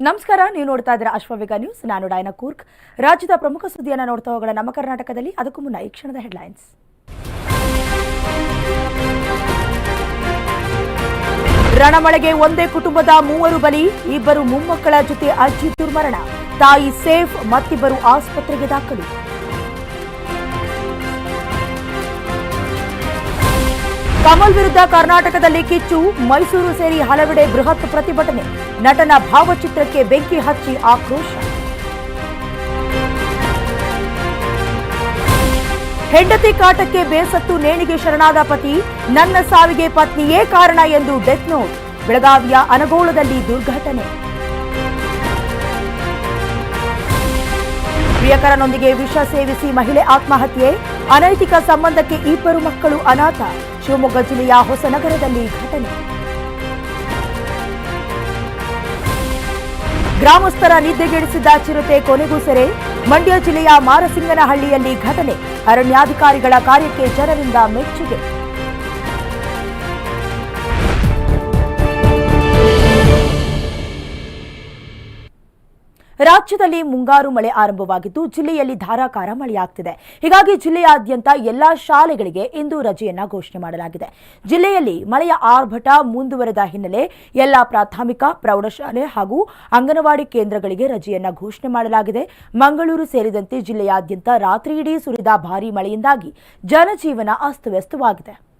ನಮಸ್ಕಾರ, ನೀವು ನೋಡ್ತಾ ಇದ್ದೀರಾ ಅಶ್ವವೇಗ ನ್ಯೂಸ್. ನಾನು ಡಾಯನ ಕೂರ್ಕ್. ರಾಜ್ಯದ ಪ್ರಮುಖ ಸುದ್ದಿಯನ್ನು ನೋಡ್ತಾ ಹೋಗೋಣ ನಮ್ಮ ಕರ್ನಾಟಕದಲ್ಲಿ. ಅದಕ್ಕೂ ಮುನ್ನ ಈ ಕ್ಷಣದ ಹೆಡ್ಲೈನ್ಸ್. ರಣಮಳೆಗೆ ಒಂದೇ ಕುಟುಂಬದ ಮೂವರು ಬಲಿ, ಇಬ್ಬರು ಮೊಮ್ಮಕ್ಕಳ ಜೊತೆ ಅಜ್ಜಿ ದುರ್ಮರಣ. ತಾಯಿ ಸೇಫ್, ಮತ್ತಿಬ್ಬರು ಆಸ್ಪತ್ರೆಗೆ ದಾಖಲು. ಕಮಲ್ ವಿರುದ್ಧ ಕರ್ನಾಟಕದಲ್ಲಿ ಕಿಚ್ಚು, ಮೈಸೂರು ಸೇರಿ ಹಲವೆಡೆ ಬೃಹತ್ ಪ್ರತಿಭಟನೆ. ನಟನ ಭಾವಚಿತ್ರಕ್ಕೆ ಬೆಂಕಿ ಹಚ್ಚಿ ಆಕ್ರೋಶ. ಹೆಂಡತಿ ಕಾಟಕ್ಕೆ ಬೇಸತ್ತು ನೇಣಿಗೆ ಶರಣಾದ ಪತಿ, ನನ್ನ ಸಾವಿಗೆ ಪತ್ನಿಯೇ ಕಾರಣ ಎಂದು ಡೆತ್ ನೋಟ್. ಬೆಳಗಾವಿಯ ಅನಗೋಳದಲ್ಲಿ ದುರ್ಘಟನೆ. ಪ್ರಿಯಕರನೊಂದಿಗೆ ವಿಷ ಸೇವಿಸಿ ಮಹಿಳೆ ಆತ್ಮಹತ್ಯೆ. ಅನೈತಿಕ ಸಂಬಂಧಕ್ಕೆ ಇಬ್ಬರು ಮಕ್ಕಳು ಅನಾಥ. ಶಿವಮೊಗ್ಗ ಜಿಲ್ಲೆಯ ಹೊಸನಗರದಲ್ಲಿ ಘಟನೆ. ಗ್ರಾಮಸ್ಥರ ನಿದ್ದೆಗೆಡಿಸಿದ ಚಿರತೆ ಕೊನೆಗೂ ಸೆರೆ. ಮಂಡ್ಯ ಜಿಲ್ಲೆಯ ಮಾರಸಿಂಗನಹಳ್ಳಿಯಲ್ಲಿ ಘಟನೆ. ಅರಣ್ಯಾಧಿಕಾರಿಗಳ ಕಾರ್ಯಕ್ಕೆ ಜನರಿಂದ ಮೆಚ್ಚುಗೆ. ರಾಜ್ಯದಲ್ಲಿ ಮುಂಗಾರು ಮಳೆ ಆರಂಭವಾಗಿದ್ದು, ಜಿಲ್ಲೆಯಲ್ಲಿ ಧಾರಾಕಾರ ಮಳೆಯಾಗ್ತಿದೆ. ಹೀಗಾಗಿ ಜಿಲ್ಲೆಯಾದ್ಯಂತ ಎಲ್ಲಾ ಶಾಲೆಗಳಿಗೆ ಇಂದು ರಜೆಯನ್ನ ಘೋಷಣೆ ಮಾಡಲಾಗಿದೆ. ಜಿಲ್ಲೆಯಲ್ಲಿ ಮಳೆಯ ಆರ್ಭಟ ಮುಂದುವರೆದ ಹಿನ್ನೆಲೆ ಎಲ್ಲಾ ಪ್ರಾಥಮಿಕ, ಪ್ರೌಢಶಾಲೆ ಹಾಗೂ ಅಂಗನವಾಡಿ ಕೇಂದ್ರಗಳಿಗೆ ರಜೆಯನ್ನ ಘೋಷಣೆ ಮಾಡಲಾಗಿದೆ. ಮಂಗಳೂರು ಸೇರಿದಂತೆ ಜಿಲ್ಲೆಯಾದ್ಯಂತ ರಾತ್ರಿಯಿಡೀ ಸುರಿದ ಭಾರೀ ಮಳೆಯಿಂದಾಗಿ ಜನಜೀವನ ಅಸ್ತವ್ಯಸ್ತವಾಗಿದೆ.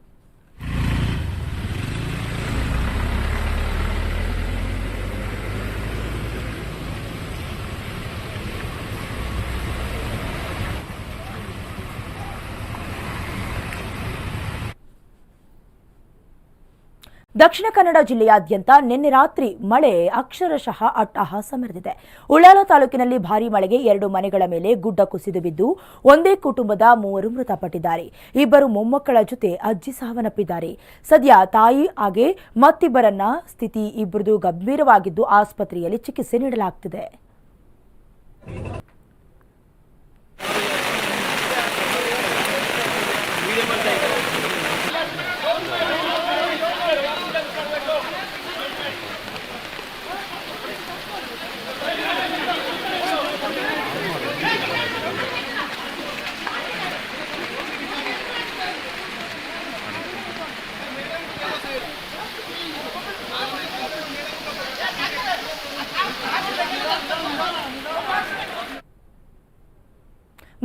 ದಕ್ಷಿಣ ಕನ್ನಡ ಜಿಲ್ಲೆಯಾದ್ಯಂತ ನಿನ್ನೆ ರಾತ್ರಿ ಮಳೆ ಅಕ್ಷರಶಃ ಅಟ್ಟಹಾಸ ಮೆರೆದಿದೆ ಉಳ್ಳಾಲ ತಾಲೂಕಿನಲ್ಲಿ ಭಾರೀ ಮಳೆಗೆ ಎರಡು ಮನೆಗಳ ಮೇಲೆ ಗುಡ್ಡ ಕುಸಿದು ಬಿದ್ದು ಒಂದೇ ಕುಟುಂಬದ ಮೂವರು ಮೃತಪಟ್ಟಿದ್ದಾರೆ. ಇಬ್ಬರು ಮೊಮ್ಮಕ್ಕಳ ಜೊತೆ ಅಜ್ಜಿ ಸಾವನ್ನಪ್ಪಿದ್ದಾರೆ. ಸದ್ಯ ತಾಯಿ ಹಾಗೆ ಮತ್ತಿಬ್ಬರನ್ನ ಸ್ಥಿತಿ ಇಬ್ಬರದು ಗಂಭೀರವಾಗಿದ್ದು ಆಸ್ಪತ್ರೆಯಲ್ಲಿ ಚಿಕಿತ್ಸೆ ನೀಡಲಾಗುತ್ತಿದೆ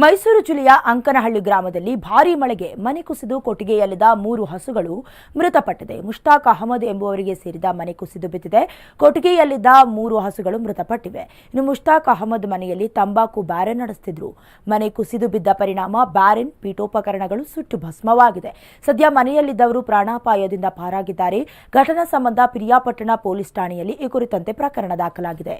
ಮೈಸೂರು ಜಿಲ್ಲೆಯ ಅಂಕನಹಳ್ಳಿ ಗ್ರಾಮದಲ್ಲಿ ಭಾರೀ ಮಳೆಗೆ ಮನೆ ಕುಸಿದು ಕೊಟ್ಟಿಗೆಯಲ್ಲಿದ್ದ ಮೂರು ಹಸುಗಳು ಮೃತಪಟ್ಟಿದೆ. ಮುಷ್ತಾಕ್ ಅಹಮದ್ ಎಂಬುವರಿಗೆ ಸೇರಿದ ಮನೆ ಕುಸಿದು ಬಿದ್ದಿದೆ. ಕೊಟ್ಟಿಗೆಯಲ್ಲಿದ್ದ ಮೂರು ಹಸುಗಳು ಮೃತಪಟ್ಟಿವೆ. ಇನ್ನು ಮುಷ್ತಾಕ್ ಅಹಮದ್ ಮನೆಯಲ್ಲಿ ತಂಬಾಕು ಬ್ಯಾರೆನ್ ನಡೆಸುತ್ತಿದ್ರು ಮನೆ ಕುಸಿದು ಬಿದ್ದ ಪರಿಣಾಮ ಬ್ಯಾರೆನ್ ಪೀಠೋಪಕರಣಗಳು ಸುಟ್ಟು ಭಸ್ಮವಾಗಿದೆ. ಸದ್ಯ ಮನೆಯಲ್ಲಿದ್ದವರು ಪ್ರಾಣಾಪಾಯದಿಂದ ಪಾರಾಗಿದ್ದಾರೆ. ಘಟನಾ ಸಂಬಂಧ ಪಿರಿಯಾಪಟ್ಟಣ ಪೊಲೀಸ್ ಠಾಣೆಯಲ್ಲಿ ಈ ಕುರಿತಂತೆ ಪ್ರಕರಣ ದಾಖಲಾಗಿದೆ.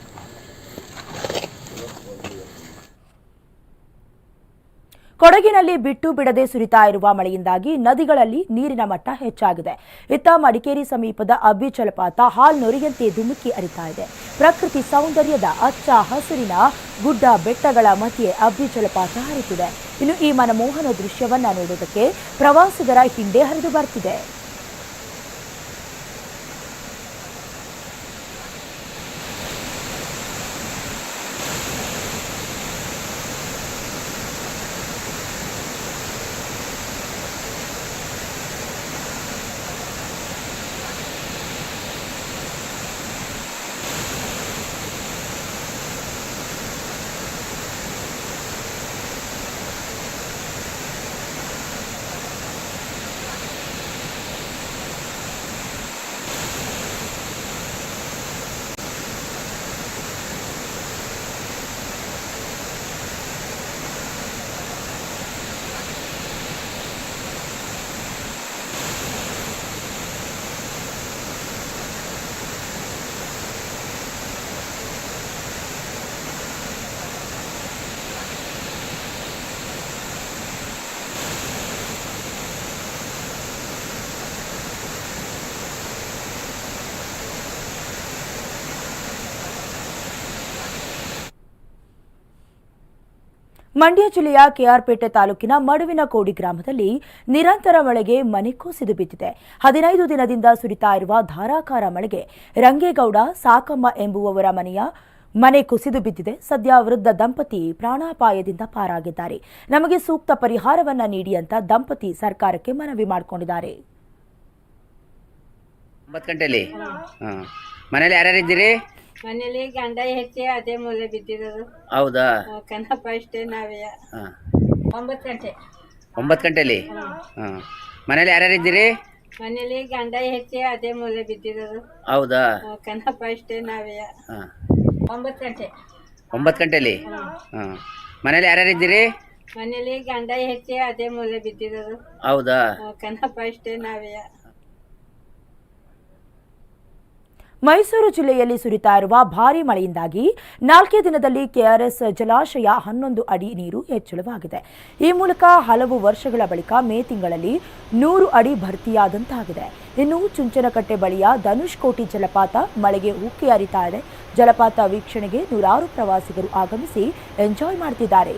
ಕೊಡಗಿನಲ್ಲಿ ಬಿಟ್ಟು ಬಿಡದೆ ಸುರಿತಾ ಇರುವ ಮಳೆಯಿಂದಾಗಿ ನದಿಗಳಲ್ಲಿ ನೀರಿನ ಮಟ್ಟ ಹೆಚ್ಚಾಗಿದೆ. ಇತ್ತ ಮಡಿಕೇರಿ ಸಮೀಪದ ಅಬ್ಬಿ ಜಲಪಾತ ಹಾಲ್ನೊರೆಯಂತೆ ಧುಮುಕಿ ಅರಿತಾ ಇದೆ. ಪ್ರಕೃತಿ ಸೌಂದರ್ಯದ ಅಚ್ಚ ಹಸಿರಿನ ಗುಡ್ಡ ಬೆಟ್ಟಗಳ ಮಧ್ಯೆ ಅಬ್ಬಿ ಜಲಪಾತ ಹರಿತಿದೆ. ಇನ್ನು ಈ ಮನಮೋಹನ ದೃಶ್ಯವನ್ನ ನೋಡುವುದಕ್ಕೆ ಪ್ರವಾಸಿಗರ ಹಿಂದೆ ಹರಿದು ಬರ್ತಿದೆ. ಮಂಡ್ಯ ಜಿಲ್ಲೆಯ ಕೆಆರ್ಪೇಟೆ ತಾಲೂಕಿನ ಮಡುವಿನ ಕೋಡಿ ಗ್ರಾಮದಲ್ಲಿ ನಿರಂತರ ಮಳೆಗೆ ಮನೆ ಕುಸಿದು ಬಿದ್ದಿದೆ. ಹದಿನೈದು ದಿನದಿಂದ ಸುರಿತಾ ಇರುವ ಧಾರಾಕಾರ ಮಳೆಗೆ ರಂಗೇಗೌಡ, ಸಾಕಮ್ಮ ಎಂಬುವವರ ಮನೆಯ ಮನೆ ಕುಸಿದು ಬಿದ್ದಿದೆ. ಸದ್ಯ ವೃದ್ಧ ದಂಪತಿ ಪ್ರಾಣಾಪಾಯದಿಂದ ಪಾರಾಗಿದ್ದಾರೆ. ನಮಗೆ ಸೂಕ್ತ ಪರಿಹಾರವನ್ನ ನೀಡಿ ಅಂತ ದಂಪತಿ ಸರ್ಕಾರಕ್ಕೆ ಮನವಿ ಮಾಡಿಕೊಂಡಿದ್ದಾರೆ. ಮನೇಲಿ ಮನೇಲಿ ಗಂಡ ಹೆಚ್ಚಿ ಅದೇ ಮೂಲೆ ಬಿದ್ದಿರೋದು. ಹೌದಾ? ಆ, ಕನ್ನಪ್ಪ ಅಷ್ಟೇ ನಾವೇ. ಹಾಂ. ಒಂಬತ್ತು ಗಂಟೆ. ಒಂಬತ್ತು ಗಂಟೆಲಿ? ಹಾಂ. ಮನೇಲಿ ಯಾರ್ಯಾರು ಇದ್ದೀರಿ? ಮನೇಲಿ ಗಂಡ ಹೆಚ್ಚಿ ಅದೇ ಮೂಲೆ ಬಿದ್ದಿರೋದು. ಹೌದಾ? ಆ, ಕನ್ನಪ್ಪ ಅಷ್ಟೇ ನಾವೇ. ಹಾಂ. ಒಂಬತ್ತು ಗಂಟೆ. ಒಂಬತ್ತು ಗಂಟೆಲಿ? ಹಾಂ. ಮನೇಲಿ ಯಾರ್ಯಾರು ಇದ್ದೀರಿ? ಮನೇಲಿ ಗಂಡ ಹೆಚ್ಚಿ ಅದೇ ಮೂಲೆ ಬಿದ್ದಿರೋದು. ಹೌದಾ? ಆ, ಕನ್ನಪ್ಪ ಅಷ್ಟೇ ನಾವೇ. ಮೈಸೂರು ಜಿಲ್ಲೆಯಲ್ಲಿ ಸುರಿತಾ ಇರುವ ಭಾರೀ ಮಳೆಯಿಂದಾಗಿ ನಾಲ್ಕೇ ದಿನದಲ್ಲಿ ಕೆಆರ್ಎಸ್ ಜಲಾಶಯ ಹನ್ನೊಂದು ಅಡಿ ನೀರು ಹೆಚ್ಚಳವಾಗಿದೆ. ಈ ಮೂಲಕ ಹಲವು ವರ್ಷಗಳ ಬಳಿಕ ಮೇ ತಿಂಗಳಲ್ಲಿ ನೂರು ಅಡಿ ಭರ್ತಿಯಾದಂತಾಗಿದೆ. ಇನ್ನು ಚುಂಚನಕಟ್ಟೆ ಬಳಿಯ ಧನುಷ್ಕೋಟಿ ಜಲಪಾತ ಮಳೆಗೆ ಉಕ್ಕಿ ಹರಿತಾ ಇದೆ. ಜಲಪಾತ ವೀಕ್ಷಣೆಗೆ ನೂರಾರು ಪ್ರವಾಸಿಗರು ಆಗಮಿಸಿ ಎಂಜಾಯ್ ಮಾಡ್ತಿದ್ದಾರೆ.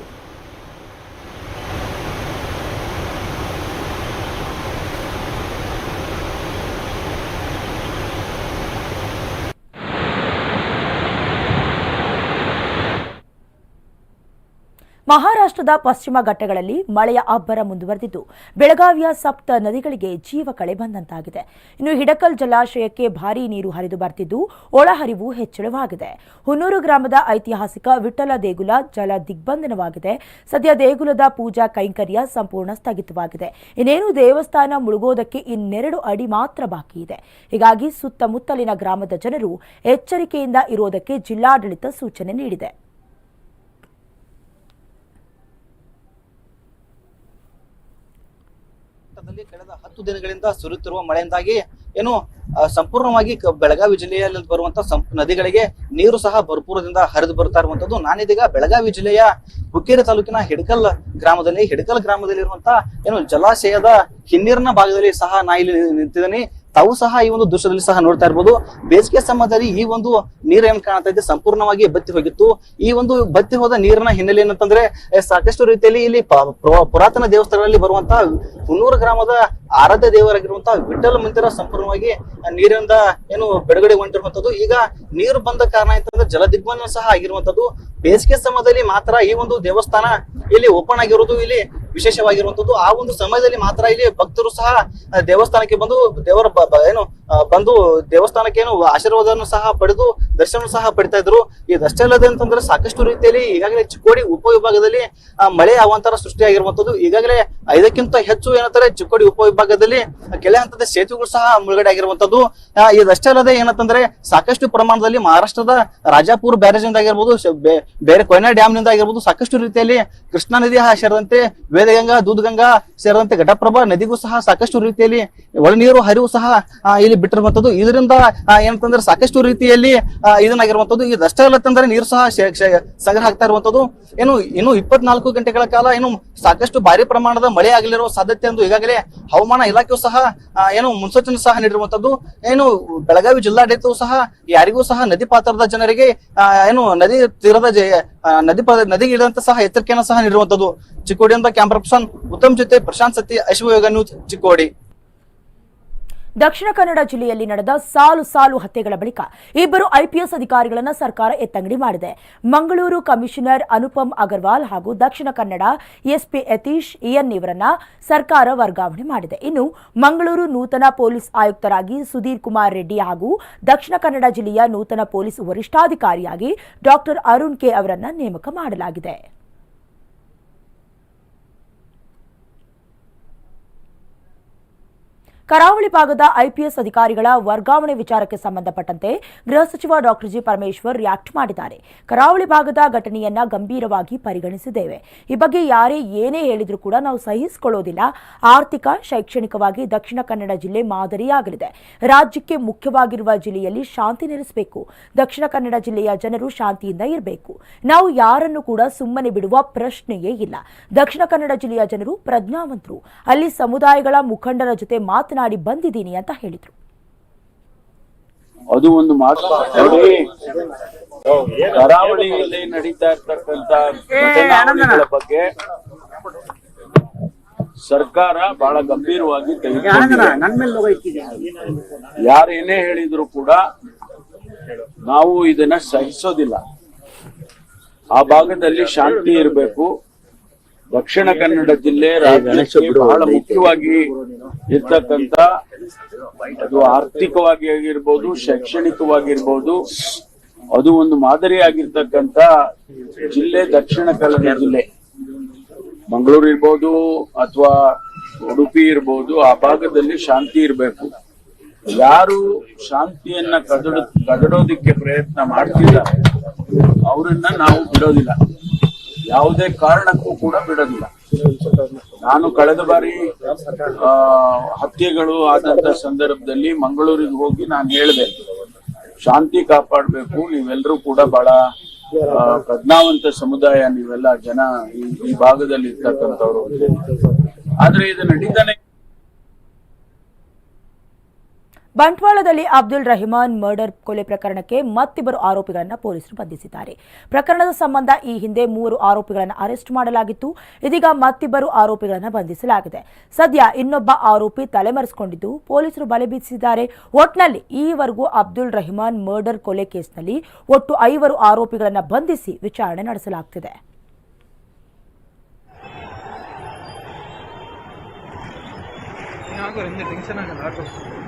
ಮಹಾರಾಷ್ಟ್ರದ ಪಶ್ಚಿಮ ಘಟ್ಟಗಳಲ್ಲಿ ಮಳೆಯ ಅಬ್ಬರ ಮುಂದುವರೆದಿದ್ದು, ಬೆಳಗಾವಿಯ ಸಪ್ತ ನದಿಗಳಿಗೆ ಜೀವ ಕಳೆ ಬಂದಂತಾಗಿದೆ. ಇನ್ನು ಹಿಡಕಲ್ ಜಲಾಶಯಕ್ಕೆ ಭಾರೀ ನೀರು ಹರಿದು ಬರ್ತಿದ್ದು, ಒಳಹರಿವು ಹೆಚ್ಚಳವಾಗಿದೆ. ಹುನ್ನೂರು ಗ್ರಾಮದ ಐತಿಹಾಸಿಕ ವಿಠಲ ದೇಗುಲ ಜಲ ದಿಗ್ಬಂಧನವಾಗಿದೆ. ಸದ್ಯ ದೇಗುಲದ ಪೂಜಾ ಕೈಂಕರ್ಯ ಸಂಪೂರ್ಣ ಸ್ಥಗಿತವಾಗಿದೆ. ಇನ್ನೇನು ದೇವಸ್ಥಾನ ಮುಳುಗೋದಕ್ಕೆ ಇನ್ನೆರಡು ಅಡಿ ಮಾತ್ರ ಬಾಕಿ ಇದೆ. ಹೀಗಾಗಿ ಸುತ್ತಮುತ್ತಲಿನ ಗ್ರಾಮದ ಜನರು ಎಚ್ಚರಿಕೆಯಿಂದ ಇರೋದಕ್ಕೆ ಜಿಲ್ಲಾಡಳಿತ ಸೂಚನೆ ನೀಡಿದೆ. ದಲ್ಲಿ ಕಳೆದ ಹತ್ತು ದಿನಗಳಿಂದ ಸುರಿಯುತ್ತಿರುವ ಮಳೆಯಿಂದಾಗಿ ಏನು ಸಂಪೂರ್ಣವಾಗಿ ಬೆಳಗಾವಿ ಜಿಲ್ಲೆಯಲ್ಲಿ ಬರುವಂತಹ ನದಿಗಳಿಗೆ ನೀರು ಸಹ ಭರ್ಪೂರದಿಂದ ಹರಿದು ಬರ್ತಾ ಇರುವಂತದ್ದು. ನಾನಿದೀಗ ಬೆಳಗಾವಿ ಜಿಲ್ಲೆಯ ಹುಕ್ಕೇರಿ ತಾಲೂಕಿನ ಹಿಡಕಲ್ ಗ್ರಾಮದಲ್ಲಿ ಹಿಡಕಲ್ ಗ್ರಾಮದಲ್ಲಿ ಇರುವಂತಹ ಏನು ಜಲಾಶಯದ ಹಿನ್ನೀರಿನ ಭಾಗದಲ್ಲಿ ಸಹ ನಾ ಇಲ್ಲಿ ನಿಂತಿದ್ದೀನಿ. ತಾವು ಸಹ ಈ ಒಂದು ದೃಶ್ಯದಲ್ಲಿ ಸಹ ನೋಡ್ತಾ ಇರ್ಬೋದು. ಬೇಸಿಗೆ ಸಮಯದಲ್ಲಿ ಈ ಒಂದು ನೀರು ಏನ್ ಕಾಣ್ತಾ ಇದೆ ಸಂಪೂರ್ಣವಾಗಿ ಬತ್ತಿ ಹೋಗಿತ್ತು. ಈ ಒಂದು ಬತ್ತಿ ಹೋದ ನೀರಿನ ಹಿನ್ನೆಲೆ ಏನಂತಂದ್ರೆ ಸಾಕಷ್ಟು ರೀತಿಯಲ್ಲಿ ಇಲ್ಲಿ ಪುರಾತನ ದೇವಸ್ಥಾನಗಳಲ್ಲಿ ಬರುವಂತಹ ಹುನ್ನೂರು ಗ್ರಾಮದ ಆರಾಧ್ಯ ದೇವರಾಗಿರುವಂತಹ ವಿಠಲ ಮಂದಿರ ಸಂಪೂರ್ಣವಾಗಿ ನೀರಿನಿಂದ ಏನು ಬಿಡುಗಡೆ ಹೊಂಟಿರುವಂತದ್ದು ಈಗ ನೀರು ಬಂದ ಕಾರಣ ಅಂತಂದ್ರೆ ಜಲ ದಿಗ್ಬಂಧನ ಸಹ ಆಗಿರುವಂತದ್ದು. ಬೇಸಿಗೆ ಸಮಯದಲ್ಲಿ ಮಾತ್ರ ಈ ಒಂದು ದೇವಸ್ಥಾನ ಇಲ್ಲಿ ಓಪನ್ ಆಗಿರೋದು. ಇಲ್ಲಿ ವಿಶೇಷವಾಗಿರುವಂತದ್ದು ಆ ಒಂದು ಸಮಯದಲ್ಲಿ ಮಾತ್ರ ಇಲ್ಲಿ ಭಕ್ತರು ಸಹ ದೇವಸ್ಥಾನಕ್ಕೆ ಬಂದು ದೇವರ ಏನು ಬಂದು ದೇವಸ್ಥಾನಕ್ಕೇನು ಆಶೀರ್ವಾದವನ್ನು ಸಹ ಪಡೆದು ದರ್ಶನ ಸಹ ಪಡಿತಾ ಇದ್ರು. ಇದಷ್ಟೇ ಅಲ್ಲದೆ ಅಂತಂದ್ರೆ ಸಾಕಷ್ಟು ರೀತಿಯಲ್ಲಿ ಈಗಾಗಲೇ ಚಿಕ್ಕೋಡಿ ಉಪವಿಭಾಗದಲ್ಲಿ ಮಳೆ ಅವಾಂತರ ಸೃಷ್ಟಿಯಾಗಿರುವಂತದ್ದು ಈಗಾಗಲೇ ಐದಕ್ಕಿಂತ ಹೆಚ್ಚು ಏನಂತಾರೆ ಚಿಕ್ಕೋಡಿ ಉಪವಿಭಾಗದಲ್ಲಿ ಕೆಳ ಹಂತದ ಸೇತುವೆಗಳು ಸಹ ಮುಳುಗಡೆ ಆಗಿರುವಂತದ್ದು ಇದಷ್ಟೇ ಅಲ್ಲದೆ ಏನಂತಂದ್ರೆ ಸಾಕಷ್ಟು ಪ್ರಮಾಣದಲ್ಲಿ ಮಹಾರಾಷ್ಟ್ರದ ರಾಜಾಪುರ ಬ್ಯಾರೇಜ್ನಿಂದ ಆಗಿರ್ಬೋದು ಬೇರೆ ಕೊಯ್ನಾ ಡ್ಯಾಮ್ನಿಂದ ಆಗಿರ್ಬೋದು, ಸಾಕಷ್ಟು ರೀತಿಯಲ್ಲಿ ಕೃಷ್ಣಾ ನದಿ ಸೇರಿದಂತೆ ವೇದಗಂಗಾ, ದೂದ್ಗಂಗಾ ಸೇರಿದಂತೆ ಘಟಪ್ರಭಾ ನದಿಗೂ ಸಹ ಸಾಕಷ್ಟು ರೀತಿಯಲ್ಲಿ ಒಳನೀರು ಹರಿವು ಸಹ ಇಲ್ಲಿ ಬಿಟ್ಟಿರುವಂತದ್ದು. ಇದರಿಂದ ಏನಂತಂದ್ರೆ ಸಾಕಷ್ಟು ರೀತಿಯಲ್ಲಿ ಇದನ್ನಾಗಿರುವಂತದ್ದು. ಇದಷ್ಟೇ ಅಲ್ಲತ್ತಂದ್ರೆ ನೀರು ಸಹ ಸಂಗ್ರಹ ಆಗ್ತಾ ಇರುವಂತದ್ದು. ಏನು ಇನ್ನು ಇಪ್ಪತ್ನಾಲ್ಕು ಗಂಟೆಗಳ ಕಾಲ ಏನು ಸಾಕಷ್ಟು ಭಾರಿ ಪ್ರಮಾಣದ ಮಳೆ ಆಗಲಿರುವ ಸಾಧ್ಯತೆ ಎಂದು ಈಗಾಗಲೇ ಹವಾಮಾನ ಇಲಾಖೆಯು ಸಹ ಏನು ಮುನ್ಸೂಚನೆ ಸಹ ನೀಡಿರುವಂತದ್ದು. ಏನು ಬೆಳಗಾವಿ ಜಿಲ್ಲಾಡಳಿತವು ಸಹ ಯಾರಿಗೂ ಸಹ ನದಿ ಪಾತ್ರದ ಜನರಿಗೆ ಏನು ನದಿ ತೀರದ ನದಿ ನದಿಗೆ ಇಡದಂತ ಸಹ ಎಚ್ಚರಿಕೆಯನ್ನು ಸಹ ನೀಡಿರುವಂತದ್ದು. ಚಿಕ್ಕೋಡಿಯಿಂದ ಕ್ಯಾಮ್ರಾ ಪರ್ಸನ್ ಉತ್ತಮ್ ಜೊತೆ ಪ್ರಶಾಂತ್ ಸತ್ತಿ, ಅಶ್ವಯೋಗ ನ್ಯೂಸ್ ಚಿಕ್ಕೋಡಿ. ದಕ್ಷಿಣ ಕನ್ನಡ ಜಿಲ್ಲೆಯಲ್ಲಿ ನಡೆದ ಸಾಲು ಸಾಲು ಹತ್ಯೆಗಳ ಬಳಿಕ ಇಬ್ಬರು ಐಪಿಎಸ್ ಅಧಿಕಾರಿಗಳನ್ನು ಸರ್ಕಾರ ಎತ್ತಂಗಡಿ ಮಾಡಿದೆ. ಮಂಗಳೂರು ಕಮಿಷನರ್ ಅನುಪಮ್ ಅಗರ್ವಾಲ್ ಹಾಗೂ ದಕ್ಷಿಣ ಕನ್ನಡ ಎಸ್ಪಿ ಯತೀಶ್ ಇಎನ್ ಇವರನ್ನ ಸರ್ಕಾರ ವರ್ಗಾವಣೆ ಮಾಡಿದೆ. ಇನ್ನು ಮಂಗಳೂರು ನೂತನ ಪೊಲೀಸ್ ಆಯುಕ್ತರಾಗಿ ಸುಧೀರ್ ಕುಮಾರ್ ರೆಡ್ಡಿ ಹಾಗೂ ದಕ್ಷಿಣ ಕನ್ನಡ ಜಿಲ್ಲೆಯ ನೂತನ ಪೊಲೀಸ್ ವರಿಷ್ಠಾಧಿಕಾರಿಯಾಗಿ ಡಾಕ್ಟರ್ ಅರುಣ್ ಕೆ ಅವರನ್ನು ನೇಮಕ ಮಾಡಲಾಗಿದೆ. ಕರಾವಳಿ ಭಾಗದ ಐಪಿಎಸ್ ಅಧಿಕಾರಿಗಳ ವರ್ಗಾವಣೆ ವಿಚಾರಕ್ಕೆ ಸಂಬಂಧಪಟ್ಟಂತೆ ಗೃಹ ಸಚಿವ ಡಾಕ್ಟರ್ ಜಿ ಪರಮೇಶ್ವರ್ ರಿಯಾಕ್ಟ್ ಮಾಡಿದ್ದಾರೆ. ಕರಾವಳಿ ಭಾಗದ ಘಟನೆಯನ್ನ ಗಂಭೀರವಾಗಿ ಪರಿಗಣಿಸಿದ್ದೇವೆ. ಈ ಬಗ್ಗೆ ಯಾರೇ ಏನೇ ಹೇಳಿದ್ರೂ ಕೂಡ ನಾವು ಸಹಿಸಿಕೊಳ್ಳೋದಿಲ್ಲ. ಆರ್ಥಿಕ, ಶೈಕ್ಷಣಿಕವಾಗಿ ದಕ್ಷಿಣ ಕನ್ನಡ ಜಿಲ್ಲೆ ಮಾದರಿಯಾಗಲಿದೆ. ರಾಜ್ಯಕ್ಕೆ ಮುಖ್ಯವಾಗಿರುವ ಜಿಲ್ಲೆಯಲ್ಲಿ ಶಾಂತಿ ನೆಲೆಸಬೇಕು. ದಕ್ಷಿಣ ಕನ್ನಡ ಜಿಲ್ಲೆಯ ಜನರು ಶಾಂತಿಯಿಂದ ಇರಬೇಕು. ನಾವು ಯಾರನ್ನು ಕೂಡ ಸುಮ್ಮನೆ ಬಿಡುವ ಪ್ರಶ್ನೆಯೇ ಇಲ್ಲ. ದಕ್ಷಿಣ ಕನ್ನಡ ಜಿಲ್ಲೆಯ ಜನರು ಪ್ರಜ್ಞಾವಂತರು. ಅಲ್ಲಿ ಸಮುದಾಯಗಳ ಮುಖಂಡರ ಜೊತೆ ಮಾತನಾಡಿ ಬಂದಿದ್ದೀನಿ ಅಂತ ಹೇಳಿದರು. ಅದು ಒಂದು ಮಾತು. ಕರಾವಳಿಯಲ್ಲಿ ನಡೀತಾ ಇರ್ತಕ್ಕಂತ ಘಟನಾವಳಿಗಳ ಬಗ್ಗೆ ಸರ್ಕಾರ ಬಹಳ ಗಂಭೀರವಾಗಿ ಯಾರೇನೇ ಹೇಳಿದ್ರು ಕೂಡ ನಾವು ಇದನ್ನ ಸಹಿಸೋದಿಲ್ಲ. ಆ ಭಾಗದಲ್ಲಿ ಶಾಂತಿ ಇರಬೇಕು. ದಕ್ಷಿಣ ಕನ್ನಡ ಜಿಲ್ಲೆ ರಾಜ್ಯಕ್ಕೆ ಬಹಳ ಮುಖ್ಯವಾಗಿ ಇರ್ತಕ್ಕಂತ ಅದು ಆರ್ಥಿಕವಾಗಿ ಆಗಿರ್ಬೋದು ಶೈಕ್ಷಣಿಕವಾಗಿರ್ಬೋದು ಅದು ಒಂದು ಮಾದರಿಯಾಗಿರ್ತಕ್ಕಂತ ಜಿಲ್ಲೆ ದಕ್ಷಿಣ ಕನ್ನಡ ಜಿಲ್ಲೆ. ಮಂಗಳೂರು ಇರ್ಬೋದು ಅಥವಾ ಉಡುಪಿ ಇರ್ಬೋದು ಆ ಭಾಗದಲ್ಲಿ ಶಾಂತಿ ಇರಬೇಕು. ಯಾರು ಶಾಂತಿಯನ್ನ ಕದಡ ಕದಡೋದಿಕ್ಕೆ ಪ್ರಯತ್ನ ಮಾಡ್ತಿಲ್ಲ ಅವರನ್ನ ನಾವು ಬಿಡೋದಿಲ್ಲ. ಯಾವುದೇ ಕಾರಣಕ್ಕೂ ಕೂಡ ಬಿಡೋದಿಲ್ಲ. ನಾನು ಕಳೆದ ಬಾರಿ ಹತ್ಯೆಗಳು ಆದಂತ ಸಂದರ್ಭದಲ್ಲಿ ಮಂಗಳೂರಿಗೆ ಹೋಗಿ ನಾನು ಹೇಳಿದೆ. ಶಾಂತಿ ಕಾಪಾಡಬೇಕು ನೀವೆಲ್ಲರೂ ಕೂಡ ಬಹಳ ಪ್ರಜ್ಞಾವಂತ ಸಮುದಾಯ, ನೀವೆಲ್ಲ ಜನ ಈ ಭಾಗದಲ್ಲಿ ಇರ್ತಕ್ಕಂಥವ್ರು ಆದ್ರೆ ಇದು ನಡೀತಾನೆ ಬಂಟ್ವಾಳದಲ್ಲಿ ಅಬ್ದುಲ್ ರಹಿಮಾನ್ ಮರ್ಡರ್ ಕೊಲೆ ಪ್ರಕರಣಕ್ಕೆ ಮತ್ತಿಬ್ಬರು ಆರೋಪಿಗಳನ್ನು ಪೊಲೀಸರು ಬಂಧಿಸಿದ್ದಾರೆ. ಪ್ರಕರಣದ ಸಂಬಂಧ ಈ ಹಿಂದೆ ಮೂವರು ಆರೋಪಿಗಳನ್ನು ಅರೆಸ್ಟ್ ಮಾಡಲಾಗಿತ್ತು. ಇದೀಗ ಮತ್ತಿಬ್ಬರು ಆರೋಪಿಗಳನ್ನು ಬಂಧಿಸಲಾಗಿದೆ. ಸದ್ಯ ಇನ್ನೊಬ್ಬ ಆರೋಪಿ ತಲೆಮರೆಸಿಕೊಂಡಿದ್ದು ಪೊಲೀಸರು ಬಲೆ ಬೀಸಿದ್ದಾರೆ. ಒಟ್ನಲ್ಲಿ ಈವರೆಗೂ ಅಬ್ದುಲ್ ರಹಿಮಾನ್ ಮರ್ಡರ್ ಕೊಲೆ ಕೇಸ್ನಲ್ಲಿ ಒಟ್ಟು ಐವರು ಆರೋಪಿಗಳನ್ನು ಬಂಧಿಸಿ ವಿಚಾರಣೆ ನಡೆಸಲಾಗುತ್ತಿದೆ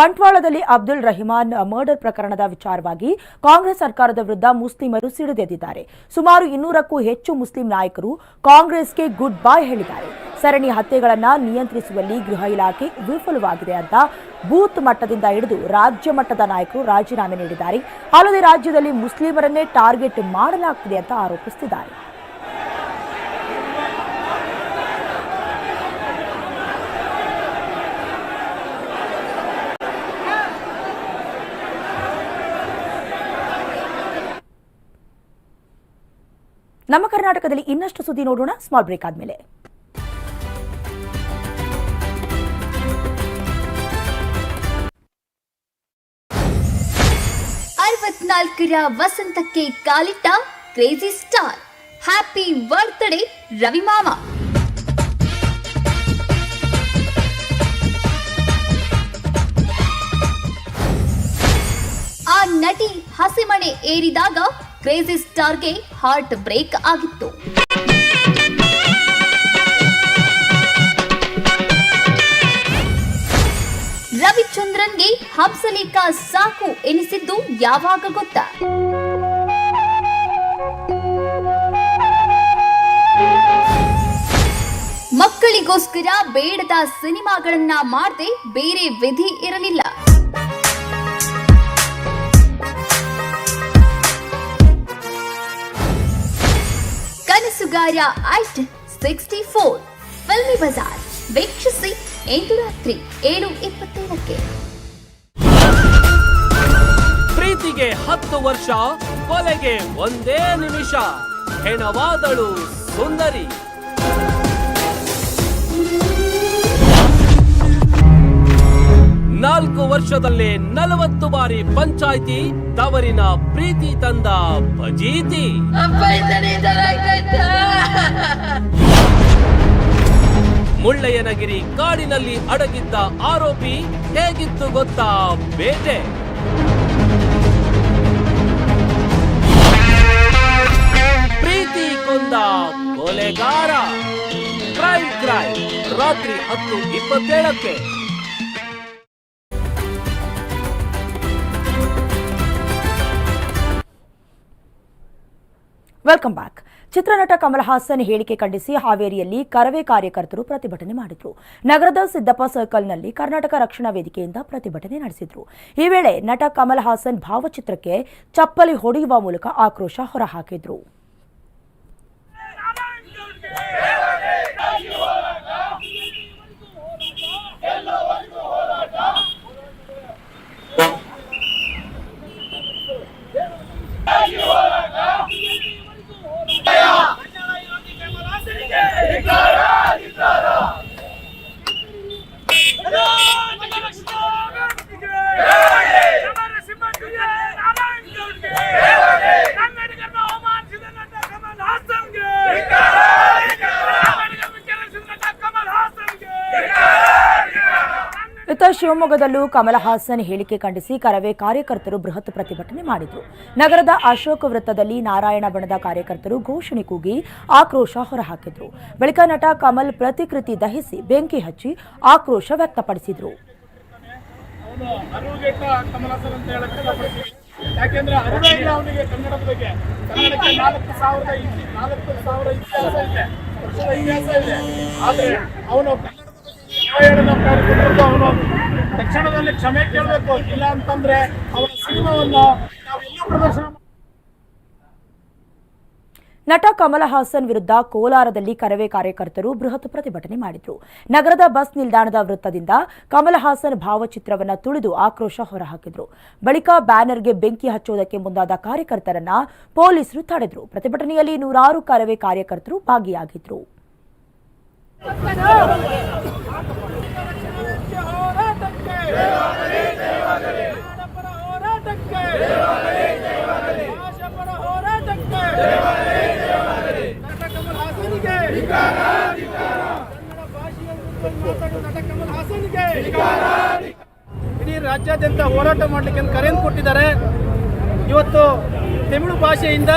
ಬಂಟ್ವಾಳದಲ್ಲಿ ಅಬ್ದುಲ್ ರಹಿಮಾನ್ ಮರ್ಡರ್ ಪ್ರಕರಣದ ವಿಚಾರವಾಗಿ ಕಾಂಗ್ರೆಸ್ ಸರ್ಕಾರದ ವಿರುದ್ಧ ಮುಸ್ಲಿಮರು ಸಿಡಿದೆದ್ದಿದ್ದಾರೆ. ಸುಮಾರು ಇನ್ನೂರಕ್ಕೂ ಹೆಚ್ಚು ಮುಸ್ಲಿಂ ನಾಯಕರು ಕಾಂಗ್ರೆಸ್ಗೆ ಗುಡ್ ಬೈ ಹೇಳಿದ್ದಾರೆ. ಸರಣಿ ಹತ್ಯೆಗಳನ್ನು ನಿಯಂತ್ರಿಸುವಲ್ಲಿ ಗೃಹ ಇಲಾಖೆ ವಿಫಲವಾಗಿದೆ ಅಂತ ಬೂತ್ ಮಟ್ಟದಿಂದ ಹಿಡಿದು ರಾಜ್ಯ ಮಟ್ಟದ ನಾಯಕರು ರಾಜೀನಾಮೆ ನೀಡಿದ್ದಾರೆ. ಅಲ್ಲದೆ ರಾಜ್ಯದಲ್ಲಿ ಮುಸ್ಲಿಮರನ್ನೇ ಟಾರ್ಗೆಟ್ ಮಾಡಲಾಗ್ತಿದೆ ಅಂತ ಆರೋಪಿಸುತ್ತಿದ್ದಾರೆ ನಮ್ಮ ಕರ್ನಾಟಕದಲ್ಲಿ ಇನ್ನಷ್ಟು ಸುದ್ದಿ ನೋಡೋಣ. ಸ್ಮಾಲ್ ಬ್ರೇಕ್ ಆದ್ಮೇಲೆ. ಅರವತ್ನಾಲ್ಕರ ವಸಂತಕ್ಕೆ ಕಾಲಿಟ್ಟ crazy star happy birthday Ravimama ಆ ನಟಿ ಹಸಿಮಣೆ ಏರಿದಾಗ ಕ್ರೇಜಿ ಸ್ಟಾರ್ಗೆ ಹಾರ್ಟ್ ಬ್ರೇಕ್ ಆಗಿತ್ತು. ರವಿಚಂದ್ರನ್ಗೆ ಹಂಸಲೇಖ ಸಾಕು ಎನಿಸಿದ್ದು ಯಾವಾಗ ಗೊತ್ತಾ? ಮಕ್ಕಳಿಗೋಸ್ಕರ ಬೇಡದ ಸಿನಿಮಾಗಳನ್ನ ಮಾಡದೆ ಬೇರೆ ವಿಧಿ ಇರಲಿಲ್ಲ. ಕನಸುಗಾರ eight sixty four filmy Bazaar. ವೀಕ್ಷಿಸಿ ಇಂದು ರಾತ್ರಿ ಏಳು ಇಪ್ಪತ್ತೇಳಕ್ಕೆ. ಪ್ರೀತಿಗೆ ಹತ್ತು ವರ್ಷ, ಕೊಲೆಗೆ ಒಂದೇ ನಿಮಿಷ. ಹೆಣವಾದಳು ಸುಂದರಿ. ನಾಲ್ಕು ವರ್ಷದಲ್ಲೇ ನಲವತ್ತು ಬಾರಿ ಪಂಚಾಯಿತಿ ತವರಿನ ಪ್ರೀತಿ ತಂದ ಭಜೀತಿ. ಮುಳ್ಳಯ್ಯನಗಿರಿ ಕಾಡಿನಲ್ಲಿ ಅಡಗಿದ್ದ ಆರೋಪಿ ಹೇಗಿತ್ತು ಗೊತ್ತಾ? ಬೇಟೆ. ಪ್ರೀತಿ ಕೊಂದ ಕೊಲೆಗಾರ. ಕ್ರೈಮ್ ಕ್ರೈಮ್ ರಾತ್ರಿ ಹತ್ತು ಇಪ್ಪತ್ತೇಳಕ್ಕೆ ವೆಲ್ಕಮ್ ಬ್ಯಾಕ್. ಚಿತ್ರನಟ ಕಮಲ್ ಹಾಸನ್ ಹೇಳಿಕೆ ಖಂಡಿಸಿ ಹಾವೇರಿಯಲ್ಲಿ ಕರವೇ ಕಾರ್ಯಕರ್ತರು ಪ್ರತಿಭಟನೆ ಮಾಡಿದ್ರು. ನಗರದ ಸಿದ್ದಪ್ಪ ಸರ್ಕಲ್ನಲ್ಲಿ ಕರ್ನಾಟಕ ರಕ್ಷಣಾ ವೇದಿಕೆಯಿಂದ ಪ್ರತಿಭಟನೆ ನಡೆಸಿದ್ರು. ಈ ವೇಳೆ ನಟ ಕಮಲ್ ಹಾಸನ್ ಭಾವಚಿತ್ರಕ್ಕೆ ಚಪ್ಪಲಿ ಹೊಡೆಯುವ ಮೂಲಕ ಆಕ್ರೋಶ ಹೊರಹಾಕಿದ್ರು. ಶಿವಮೊಗ್ಗದಲ್ಲೂ ಕಮಲ ಹಾಸನ್ ಹೇಳಿಕೆ ಖಂಡಿಸಿ ಕರವೇ ಕಾರ್ಯಕರ್ತರು ಬೃಹತ್ ಪ್ರತಿಭಟನೆ ಮಾಡಿದರು. ನಗರದ ಅಶೋಕ ವೃತ್ತದಲ್ಲಿ ನಾರಾಯಣ ಬಣದ ಕಾರ್ಯಕರ್ತರು ಘೋಷಣೆ ಕೂಗಿ ಆಕ್ರೋಶ ಹೊರಹಾಕಿದ್ರು. ಬಳಿಕ ನಟ ಕಮಲ್ ಪ್ರತಿಕೃತಿ ದಹಿಸಿ ಬೆಂಕಿ ಹಚ್ಚಿ ಆಕ್ರೋಶ ವ್ಯಕ್ತಪಡಿಸಿದರು. ಇತಿಹಾಸ ಇದೆ. ಆದ್ರೆ ಅವನು ಕಾರ್ಯಕರ್ತರು ಕ್ಷಮೆ ಕೇಳಬೇಕು. ಇಲ್ಲ ಅಂತಂದ್ರೆ ಅವರ ಸಿನಿಮಾವನ್ನು ನಾವು ಪ್ರದರ್ಶನ ನಟ ಕಮಲ ಹಾಸನ್ ವಿರುದ್ಧ ಕೋಲಾರದಲ್ಲಿ ಕರವೇ ಕಾರ್ಯಕರ್ತರು ಬೃಹತ್ ಪ್ರತಿಭಟನೆ ಮಾಡಿದ್ರು. ನಗರದ ಬಸ್ ನಿಲ್ದಾಣದ ವೃತ್ತದಿಂದ ಕಮಲ ಹಾಸನ್ ಭಾವಚಿತ್ರವನ್ನ ತುಳಿದು ಆಕ್ರೋಶ ಹೊರಹಾಕಿದರು. ಬಳಿಕ ಬ್ಯಾನರ್ಗೆ ಬೆಂಕಿ ಹಚ್ಚುವುದಕ್ಕೆ ಮುಂದಾದ ಕಾರ್ಯಕರ್ತರನ್ನ ಪೊಲೀಸರು ತಡೆದ್ರು. ಪ್ರತಿಭಟನೆಯಲ್ಲಿ ನೂರಾರು ಕರವೇ ಕಾರ್ಯಕರ್ತರು ಭಾಗಿಯಾಗಿದ್ರು ಹೋರಾಟಕ್ಕೆ ಕನ್ನಡಪರ ಹೋರಾಟಕ್ಕೆ ಭಾಷಾಪರ ಹೋರಾಟಕ್ಕೆ ನಟ ಕಮಲ್ ಹಾಸನ್ಗೆ ಕನ್ನಡ ಭಾಷೆಯ ವಿರುದ್ಧ ಮಾತಾಡುವ ನಟ ಕಮಲ್ ಹಾಸನ್ಗೆ ಇಡೀ ರಾಜ್ಯಾದ್ಯಂತ ಹೋರಾಟ ಮಾಡಲಿಕ್ಕೆ ಕರೆಯನ್ನು ಕೊಟ್ಟಿದ್ದಾರೆ. ಇವತ್ತು ತಮಿಳು ಭಾಷೆಯಿಂದ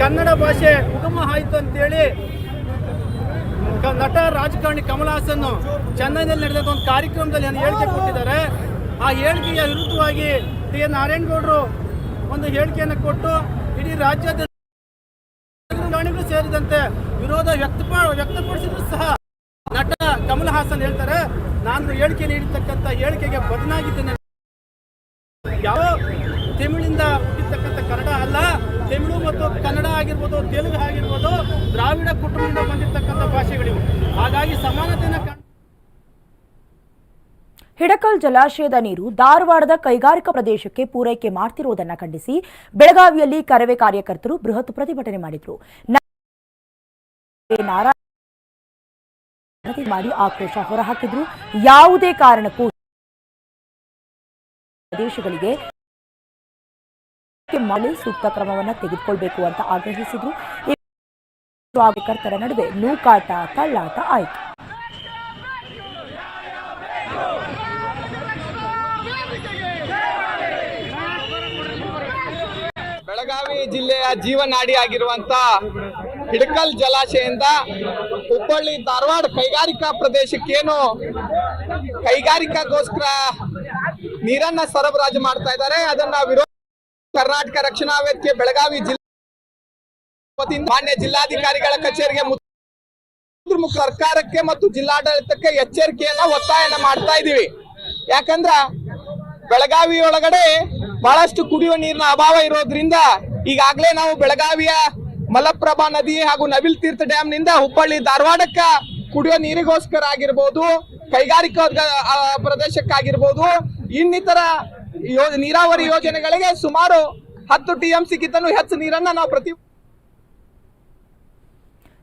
ಕನ್ನಡ ಭಾಷೆ ಉಗಮ ಆಯಿತು ಅಂತೇಳಿ ನಟ ರಾಜಕಾರಣಿ ಕಮಲ್ ಚೆನ್ನೈನಲ್ಲಿ ನಡೆದ ಒಂದು ಕಾರ್ಯಕ್ರಮದಲ್ಲಿ ಏನು ಹೇಳಿಕೆ ಕೊಟ್ಟಿದ್ದಾರೆ. ಆ ಹೇಳಿಕೆಯ ವಿರುದ್ಧವಾಗಿ ಟಿ ಎನ್ ನಾರಾಯಣಗೌಡರು ಒಂದು ಹೇಳಿಕೆಯನ್ನು ಕೊಟ್ಟು ಇಡೀ ರಾಜ್ಯದ ರಾಜಕಾರಣಿಗಳು ಸೇರಿದಂತೆ ವಿರೋಧ ವ್ಯಕ್ತಪ ವ್ಯಕ್ತಪಡಿಸಿದ್ರು ಸಹ ನಟ ಕಮಲ್ ಹಾಸನ್ ಹೇಳ್ತಾರೆ. ನಾನು ಹೇಳಿಕೆ ನೀಡಿರ್ತಕ್ಕಂಥ ಹೇಳಿಕೆಗೆ ಬದಲಾಗಿದ್ದೇನೆ ಯಾವ ತಮಿಳಿಂದ ಹುಟ್ಟಿರ್ತಕ್ಕಂಥ ಕನ್ನಡ ಅಲ್ಲ ತಮಿಳು ಮತ್ತು ಕನ್ನಡ ಆಗಿರ್ಬೋದು ತೆಲುಗು ಆಗಿರ್ಬೋದು, ದ್ರಾವಿಡ ಕುಟುಂಬದಿಂದ ಬಂದಿರತಕ್ಕಂಥ ಭಾಷೆಗಳಿವು. ಹಾಗಾಗಿ ಸಮಾನತೆಯನ್ನು ಹಿಡಕಲ್ ಜಲಾಶಯದ ನೀರು ಧಾರವಾಡದ ಕೈಗಾರಿಕಾ ಪ್ರದೇಶಕ್ಕೆ ಪೂರೈಕೆ ಮಾಡ್ತಿರುವುದನ್ನು ಖಂಡಿಸಿ ಬೆಳಗಾವಿಯಲ್ಲಿ ಕರವೇ ಕಾರ್ಯಕರ್ತರು ಬೃಹತ್ ಪ್ರತಿಭಟನೆ ಮಾಡಿದ್ರು. ಮಾಡಿ ಆಕ್ರೋಶ ಹೊರಹಾಕಿದ್ರು. ಯಾವುದೇ ಕಾರಣಕ್ಕೂ ಪ್ರದೇಶಗಳಿಗೆ ಮಾಡಲು ಸೂಕ್ತ ಕ್ರಮವನ್ನು ತೆಗೆದುಕೊಳ್ಬೇಕು ಅಂತ ಆಗ್ರಹಿಸಿದ್ರು. ಕಾರ್ಯಕರ್ತರ ನಡುವೆ ನೂಕಾಟ, ತಳ್ಳಾಟ ಆಯಿತು. ಬೆಳಗಾವಿ ಜಿಲ್ಲೆಯ ಜೀವನಾಡಿ ಆಗಿರುವಂತ ಹಿಡಕಲ್ ಜಲಾಶಯದಿಂದ ಹುಬ್ಬಳ್ಳಿ ಧಾರವಾಡ ಕೈಗಾರಿಕಾ ಪ್ರದೇಶಕ್ಕೇನು ಕೈಗಾರಿಕಾಗೋಸ್ಕರ ನೀರನ್ನ ಸರಬರಾಜು ಮಾಡ್ತಾ ಇದ್ದಾರೆ. ಅದನ್ನ ವಿರೋಧ ಕರ್ನಾಟಕ ರಕ್ಷಣಾ ವೇದಿಕೆ ಬೆಳಗಾವಿ ಜಿಲ್ಲಾ ಮಾನ್ಯ ಜಿಲ್ಲಾಧಿಕಾರಿಗಳ ಕಚೇರಿಗೆ ಸರ್ಕಾರಕ್ಕೆ ಮತ್ತು ಜಿಲ್ಲಾಡಳಿತಕ್ಕೆ ಎಚ್ಚರಿಕೆಯನ್ನ, ಒತ್ತಾಯನ ಮಾಡ್ತಾ ಇದೀವಿ ಯಾಕಂದ್ರ ಬೆಳಗಾವಿ ಒಳಗಡೆ ಬಹಳಷ್ಟು ಕುಡಿಯುವ ನೀರಿನ ಅಭಾವ ಇರೋದ್ರಿಂದ ಈಗಾಗಲೇ ನಾವು ಬೆಳಗಾವಿಯ ಮಲಪ್ರಭಾ ನದಿ ಹಾಗೂ ನವಿಲ್ ತೀರ್ಥ ಡ್ಯಾಮ್ನಿಂದ ಹುಬ್ಬಳ್ಳಿ ಧಾರವಾಡಕ್ಕ ಕುಡಿಯೋ ನೀರಿಗೋಸ್ಕರ ಆಗಿರ್ಬೋದು, ಕೈಗಾರಿಕಾ ಪ್ರದೇಶಕ್ಕಾಗಿರ್ಬೋದು, ಇನ್ನಿತರ ನೀರಾವರಿ ಯೋಜನೆಗಳಿಗೆ ಸುಮಾರು ಹತ್ತು ಟಿ ಎಂ ಸಿಗಿಂತಲೂ ಹೆಚ್ಚು ನೀರನ್ನ ನಾವು ಪ್ರತಿ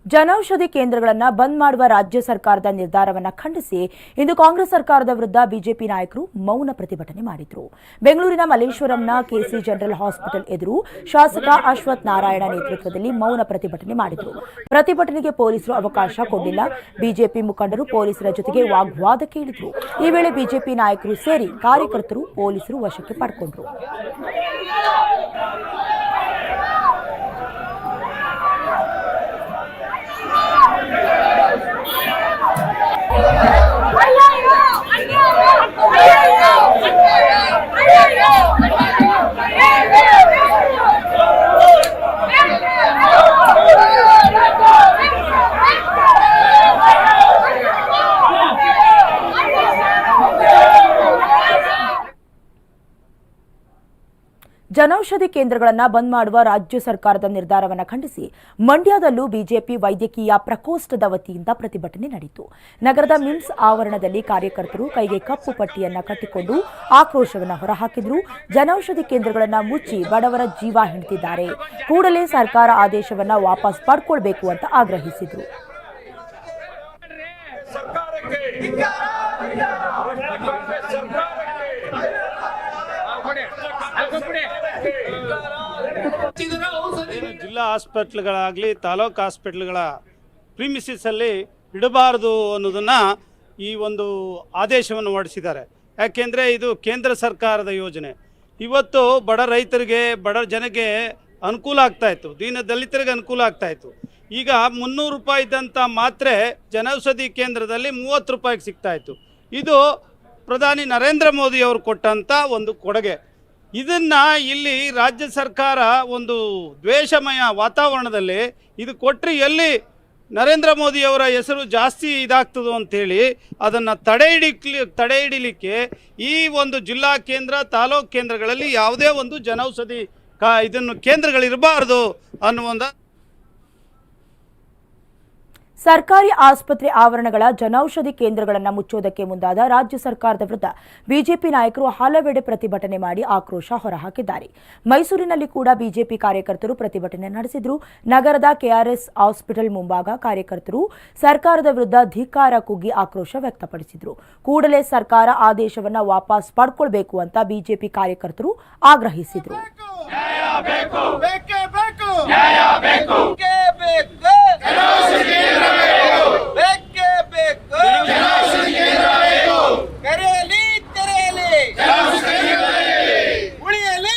ಜನೌಷಧಿ ಕೇಂದ್ರಗಳನ್ನು ಬಂದ್ ಮಾಡುವ ರಾಜ್ಯ ಸರ್ಕಾರದ ನಿರ್ಧಾರವನ್ನು ಖಂಡಿಸಿ ಇಂದು ಕಾಂಗ್ರೆಸ್ ಸರ್ಕಾರದ ವಿರುದ್ಧ ಬಿಜೆಪಿ ನಾಯಕರು ಮೌನ ಪ್ರತಿಭಟನೆ ಮಾಡಿದ್ರು. ಬೆಂಗಳೂರಿನ ಮಲ್ಲೇಶ್ವರಂನ ಕೆಸಿ ಜನರಲ್ ಹಾಸ್ಪಿಟಲ್ ಎದುರು ಶಾಸಕ ಅಶ್ವಥ್ ನಾರಾಯಣ ನೇತೃತ್ವದಲ್ಲಿ ಮೌನ ಪ್ರತಿಭಟನೆ ಮಾಡಿದ್ರು. ಪ್ರತಿಭಟನೆಗೆ ಪೊಲೀಸರು ಅವಕಾಶ ಕೊಡಲಿಲ್ಲ. ಬಿಜೆಪಿ ಮುಖಂಡರು ಪೊಲೀಸರ ಜೊತೆಗೆ ವಾಗ್ವಾದ ಕೇಳಿದ್ರು. ಈ ವೇಳೆ ಬಿಜೆಪಿ ನಾಯಕರು ಸೇರಿ ಕಾರ್ಯಕರ್ತರು ಪೊಲೀಸರು ವಶಕ್ಕೆ ಪಡ್ಕೊಂಡ್ರು. Thank you. ಜನೌಷಧಿ ಕೇಂದ್ರಗಳನ್ನು ಬಂದ್ ಮಾಡುವ ರಾಜ್ಯ ಸರ್ಕಾರದ ನಿರ್ಧಾರವನ್ನು ಖಂಡಿಸಿ ಮಂಡ್ಯದಲ್ಲೂ ಬಿಜೆಪಿ ವೈದ್ಯಕೀಯ ಪ್ರಕೋಷ್ಠದ ವತಿಯಿಂದ ಪ್ರತಿಭಟನೆ ನಡೆಯಿತು. ನಗರದ ಮಿಮ್ಸ್ ಆವರಣದಲ್ಲಿ ಕಾರ್ಯಕರ್ತರು ಕೈಗೆ ಕಪ್ಪು ಪಟ್ಟಿಯನ್ನು ಕಟ್ಟಿಕೊಂಡು ಆಕ್ರೋಶವನ್ನು ಹೊರಹಾಕಿದ್ರು. ಜನೌಷಧಿ ಕೇಂದ್ರಗಳನ್ನು ಮುಚ್ಚಿ ಬಡವರ ಜೀವ ಹಿಡಿದಿದ್ದಾರೆ ಕೂಡಲೇ ಸರ್ಕಾರ ಆದೇಶವನ್ನ ವಾಪಸ್ ಪಡ್ಕೊಳ್ಬೇಕು ಅಂತ ಆಗ್ರಹಿಸಿದ್ರು. ಜಿಲ್ಲಾ ಹಾಸ್ಪಿಟ್ಲ್ಗಳಾಗಲಿ, ತಾಲೂಕು ಹಾಸ್ಪಿಟ್ಲ್ಗಳ ಪ್ರಿಮಿಸಿಸಲ್ಲಿ ಇಡಬಾರದು ಅನ್ನೋದನ್ನು ಈ ಒಂದು ಆದೇಶವನ್ನು ಹೊರಡಿಸಿದ್ದಾರೆ. ಯಾಕೆಂದರೆ ಇದು ಕೇಂದ್ರ ಸರ್ಕಾರದ ಯೋಜನೆ. ಇವತ್ತು ಬಡ ರೈತರಿಗೆ, ಬಡ ಜನಕ್ಕೆ ಅನುಕೂಲ ಆಗ್ತಾಯಿತ್ತು ದೀನ ದಲಿತರಿಗೆ ಅನುಕೂಲ ಆಗ್ತಾಯಿತ್ತು ಈಗ ಮುನ್ನೂರು ರೂಪಾಯಿ ಇದ್ದಂಥ ಮಾತ್ರೆ ಜನೌಷಧಿ ಕೇಂದ್ರದಲ್ಲಿ ಮೂವತ್ತು ರೂಪಾಯಿಗೆ ಸಿಗ್ತಾಯಿತ್ತು ಇದು ಪ್ರಧಾನಿ ನರೇಂದ್ರ ಮೋದಿಯವರು ಕೊಟ್ಟಂಥ ಒಂದು ಕೊಡುಗೆ. ಇದನ್ನು ಇಲ್ಲಿ ರಾಜ್ಯ ಸರ್ಕಾರ ಒಂದು ದ್ವೇಷಮಯ ವಾತಾವರಣದಲ್ಲಿ ಇದು ಕೊಟ್ಟರೆ ಎಲ್ಲಿ ನರೇಂದ್ರ ಮೋದಿಯವರ ಹೆಸರು ಜಾಸ್ತಿ ಇದಾಗ್ತದೋ ಅಂಥೇಳಿ ಅದನ್ನು ತಡೆ ಹಿಡಿಕ್ಲಿ, ತಡೆ ಹಿಡಿಲಿಕ್ಕೆ ಈ ಒಂದು ಜಿಲ್ಲಾ ಕೇಂದ್ರ, ತಾಲೂಕು ಕೇಂದ್ರಗಳಲ್ಲಿ ಯಾವುದೇ ಒಂದು ಜನೌಷಧಿ ಕಾ ಇದನ್ನು ಕೇಂದ್ರಗಳಿರಬಾರ್ದು ಅನ್ನುವಂಥ ಸರ್ಕಾರಿ ಆಸ್ಪತ್ರೆ ಆವರಣಗಳ ಜನೌಷಧಿ ಕೇಂದ್ರಗಳನ್ನು ಮುಚ್ಚೋದಕ್ಕೆ ಮುಂದಾದ ರಾಜ್ಯ ಸರ್ಕಾರದ ವಿರುದ್ಧ ಬಿಜೆಪಿ ನಾಯಕರು ಹಲವೆಡೆ ಪ್ರತಿಭಟನೆ ಮಾಡಿ ಆಕ್ರೋಶ ಹೊರಹಾಕಿದ್ದಾರೆ. ಮೈಸೂರಿನಲ್ಲಿ ಕೂಡ ಬಿಜೆಪಿ ಕಾರ್ಯಕರ್ತರು ಪ್ರತಿಭಟನೆ ನಡೆಸಿದ್ರು. ನಗರದ ಕೆಆರ್ಎಸ್ ಹಾಸ್ಪಿಟಲ್ ಮುಂಭಾಗ ಕಾರ್ಯಕರ್ತರು ಸರ್ಕಾರದ ವಿರುದ್ಧ ಧಿಕ್ಕಾರ ಕುಗ್ಗಿ ಆಕ್ರೋಶ ವ್ಯಕ್ತಪಡಿಸಿದ್ರು. ಕೂಡಲೇ ಸರ್ಕಾರ ಆದೇಶವನ್ನ ವಾಪಸ್ ಪಡ್ಕೊಳ್ಬೇಕು ಅಂತ ಬಿಜೆಪಿ ಕಾರ್ಯಕರ್ತರು ಆಗ್ರಹಿಸಿದ್ರು. ಬೇಕೇ. ಬೇಕು ಬೇಕೇ. ಬೇಕು ಬೇಕೇ ಬೇಕು. ಕರೆಯಲಿ ತೆರೆಯಲಿ. ಉಳಿಯಲಿ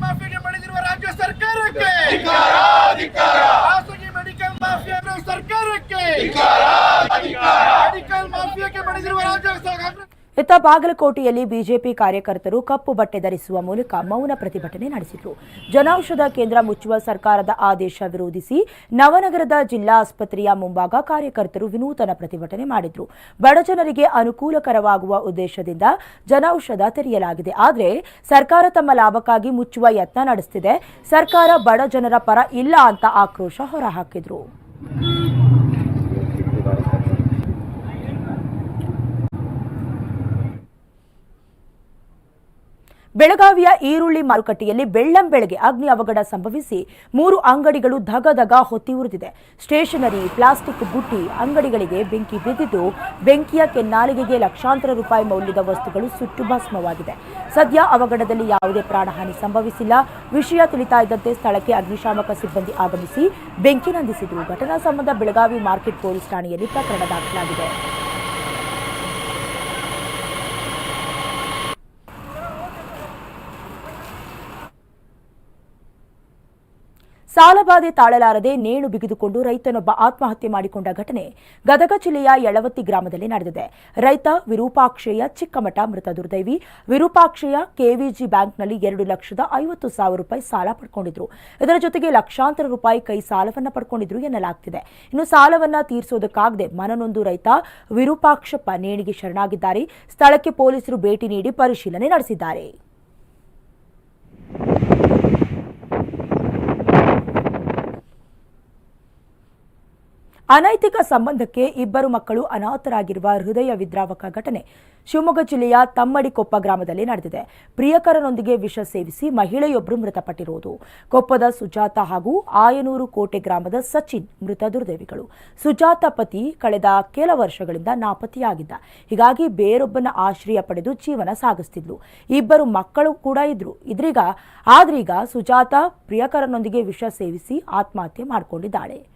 ಮಾಫಿಯಾಗೆ ಬಡಿದಿರುವ ರಾಜ್ಯ ಸರ್ಕಾರಕ್ಕೆ. ಖಾಸಗಿ ಮೆಡಿಕಲ್ ಮಾಫಿಯಾ ಸರ್ಕಾರಕ್ಕೆ. ಮೆಡಿಕಲ್ ಮಾಫಿಯಾಗೆ ಬಡಿದಿರುವ ರಾಜ್ಯ ಸರ್ಕಾರ ಇತ್ತ ಬಾಗಲಕೋಟೆಯಲ್ಲಿ ಬಿಜೆಪಿ ಕಾರ್ಯಕರ್ತರು ಕಪ್ಪು ಬಟ್ಟೆ ಧರಿಸುವ ಮೂಲಕ ಮೌನ ಪ್ರತಿಭಟನೆ ನಡೆಸಿದರು. ಜನೌಷಧ ಕೇಂದ್ರ ಮುಚ್ಚುವ ಸರ್ಕಾರದ ಆದೇಶ ವಿರೋಧಿಸಿ ನವನಗರದ ಜಿಲ್ಲಾ ಆಸ್ಪತ್ರೆಯ ಮುಂಭಾಗ ಕಾರ್ಯಕರ್ತರು ವಿನೂತನ ಪ್ರತಿಭಟನೆ ಮಾಡಿದ್ರು. ಬಡಜನರಿಗೆ ಅನುಕೂಲಕರವಾಗುವ ಉದ್ದೇಶದಿಂದ ಜನೌಷಧ ತೆರೆಯಲಾಗಿದೆ. ಆದರೆ ಸರ್ಕಾರ ತಮ್ಮ ಲಾಭಕ್ಕಾಗಿ ಮುಚ್ಚುವ ಯತ್ನ ನಡೆಸುತ್ತಿದೆ ಸರ್ಕಾರ ಬಡ ಜನರ ಪರ ಇಲ್ಲ ಅಂತ ಆಕ್ರೋಶ ಹೊರಹಾಕಿದ್ರು. ಬೆಳಗಾವಿಯ ಈರುಳ್ಳಿ ಮಾರುಕಟ್ಟೆಯಲ್ಲಿ ಬೆಳ್ಳಂ ಬೆಳಗ್ಗೆ ಅಗ್ನಿ ಅವಘಡ ಸಂಭವಿಸಿ ಮೂರು ಅಂಗಡಿಗಳು ಧಗಧಗ ಹೊತ್ತಿ ಉರಿದಿದೆ. ಸ್ಟೇಷನರಿ, ಪ್ಲಾಸ್ಟಿಕ್ ಬುಟ್ಟಿ ಅಂಗಡಿಗಳಿಗೆ ಬೆಂಕಿ ಬಿದ್ದಿದ್ದು ಬೆಂಕಿಯ ಕೆನ್ನಾಲಿಗೆಗೆ ಲಕ್ಷಾಂತರ ರೂಪಾಯಿ ಮೌಲ್ಯದ ವಸ್ತುಗಳು ಸುಟ್ಟು ಭಸ್ಮವಾಗಿದೆ. ಸದ್ಯ ಅವಘಡದಲ್ಲಿ ಯಾವುದೇ ಪ್ರಾಣಹಾನಿ ಸಂಭವಿಸಿಲ್ಲ. ವಿಷಯ ತಿಳಿತಾ ಇದ್ದಂತೆ ಸ್ಥಳಕ್ಕೆ ಅಗ್ನಿಶಾಮಕ ಸಿಬ್ಬಂದಿ ಆಗಮಿಸಿ ಬೆಂಕಿ ನಂದಿಸಿದರು. ಘಟನಾ ಸಂಬಂಧ ಬೆಳಗಾವಿ ಮಾರ್ಕೆಟ್ ಪೊಲೀಸ್ ಠಾಣೆಯಲ್ಲಿ ಪ್ರಕರಣ ದಾಖಲಾಗಿದೆ. ಸಾಲಬಾಧೆ ತಾಳಲಾರದೆ ನೇಣು ಬಿಗಿದುಕೊಂಡು ರೈತನೊಬ್ಬ ಆತ್ಮಹತ್ಯೆ ಮಾಡಿಕೊಂಡ ಘಟನೆ ಗದಗ ಜಿಲ್ಲೆಯ ಯಳವತ್ತಿ ಗ್ರಾಮದಲ್ಲಿ ನಡೆದಿದೆ. ರೈತ ವಿರೂಪಾಕ್ಷೇಯ ಚಿಕ್ಕಮಠ ಮೃತ ದುರ್ದೈವಿ. ವಿರೂಪಾಕ್ಷಯ್ಯ ಕೆವಿಜಿ ಬ್ಯಾಂಕ್ನಲ್ಲಿ ಎರಡು ಲಕ್ಷದ ಐವತ್ತು ಸಾವಿರ ರೂಪಾಯಿ ಸಾಲ ಪಡ್ಕೊಂಡಿದ್ರು. ಇದರ ಜೊತೆಗೆ ಲಕ್ಷಾಂತರ ರೂಪಾಯಿ ಕೈ ಸಾಲವನ್ನ ಪಡ್ಕೊಂಡಿದ್ರು ಎನ್ನಲಾಗ್ತಿದೆ. ಇನ್ನು ಸಾಲವನ್ನ ತೀರಿಸೋದಕ್ಕಾಗದೆ ಮನನೊಂದು ರೈತ ವಿರೂಪಾಕ್ಷಪ್ಪ ನೇಣಿಗೆ ಶರಣಾಗಿದ್ದಾರೆ. ಸ್ಥಳಕ್ಕೆ ಪೊಲೀಸರು ಭೇಟಿ ನೀಡಿ ಪರಿಶೀಲನೆ ನಡೆಸಿದ್ದಾರೆ. ಅನೈತಿಕ ಸಂಬಂಧಕ್ಕೆ ಇಬ್ಬರು ಮಕ್ಕಳು ಅನಾಥರಾಗಿರುವ ಹೃದಯ ವಿದ್ರಾವಕ ಘಟನೆ ಶಿವಮೊಗ್ಗ ಜಿಲ್ಲೆಯ ತಮ್ಮಡಿಕೊಪ್ಪ ಗ್ರಾಮದಲ್ಲಿ ನಡೆದಿದೆ. ಪ್ರಿಯಕರನೊಂದಿಗೆ ವಿಷ ಸೇವಿಸಿ ಮಹಿಳೆಯೊಬ್ಬರು ಮೃತಪಟ್ಟಿರುವುದು. ಕೊಪ್ಪದ ಸುಜಾತ ಹಾಗೂ ಆಯನೂರು ಕೋಟೆ ಗ್ರಾಮದ ಸಚಿನ್ ಮೃತ ದುರ್ದೇವಿಗಳು. ಸುಜಾತ ಪತಿ ಕಳೆದ ಕೆಲ ವರ್ಷಗಳಿಂದ ನಾಪತ್ತೆಯಾಗಿದ್ದ. ಹೀಗಾಗಿ ಬೇರೊಬ್ಬನ ಆಶ್ರಯ ಪಡೆದು ಜೀವನ ಸಾಗಿಸ್ತಿದ್ಲು. ಇಬ್ಬರು ಮಕ್ಕಳು ಕೂಡ ಇದ್ರು. ಇದ್ರೀಗ, ಆದ್ರೀಗ ಸುಜಾತ ಪ್ರಿಯಕರನೊಂದಿಗೆ ವಿಷ ಸೇವಿಸಿ ಆತ್ಮಹತ್ಯೆ ಮಾಡಿಕೊಂಡಿದ್ದಾಳೆ.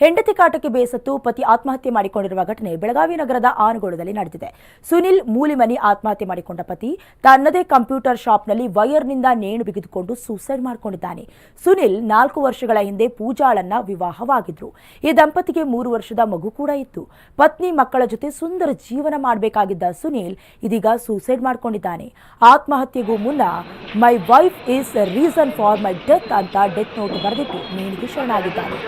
ಹೆಂಡತಿ ಕಾಟಕ್ಕೆ ಬೇಸತ್ತು ಪತಿ ಆತ್ಮಹತ್ಯೆ ಮಾಡಿಕೊಂಡಿರುವ ಘಟನೆ ಬೆಳಗಾವಿ ನಗರದ ಆನಗೋಳದಲ್ಲಿ ನಡೆದಿದೆ. ಸುನಿಲ್ ಮೂಲಿಮನಿ ಆತ್ಮಹತ್ಯೆ ಮಾಡಿಕೊಂಡ ಪತಿ ತನ್ನದೇ ಕಂಪ್ಯೂಟರ್ ಶಾಪ್ನಲ್ಲಿ ವೈರ್ನಿಂದ ನೇಣು ಬಿಗಿದುಕೊಂಡು ಸೂಸೈಡ್ ಮಾಡಿಕೊಂಡಿದ್ದಾನೆ. ಸುನಿಲ್ ನಾಲ್ಕು ವರ್ಷಗಳ ಹಿಂದೆ ಪೂಜಾಳನ್ನ ವಿವಾಹವಾಗಿದ್ರು. ಈ ದಂಪತಿಗೆ ಮೂರು ವರ್ಷದ ಮಗು ಕೂಡ ಇತ್ತು. ಪತ್ನಿ ಮಕ್ಕಳ ಜೊತೆ ಸುಂದರ ಜೀವನ ಮಾಡಬೇಕಾಗಿದ್ದ ಸುನಿಲ್ ಇದೀಗ ಸೂಸೈಡ್ ಮಾಡಿಕೊಂಡಿದ್ದಾನೆ. ಆತ್ಮಹತ್ಯೆಗೂ ಮುನ್ನ, my wife is reason for my death ಅಂತ ಡೆತ್ ನೋಟ್ ಬರೆದಿಟ್ಟು ನೇಣಿಗೆ ಶರಣಾಗಿದ್ದಾನೆ.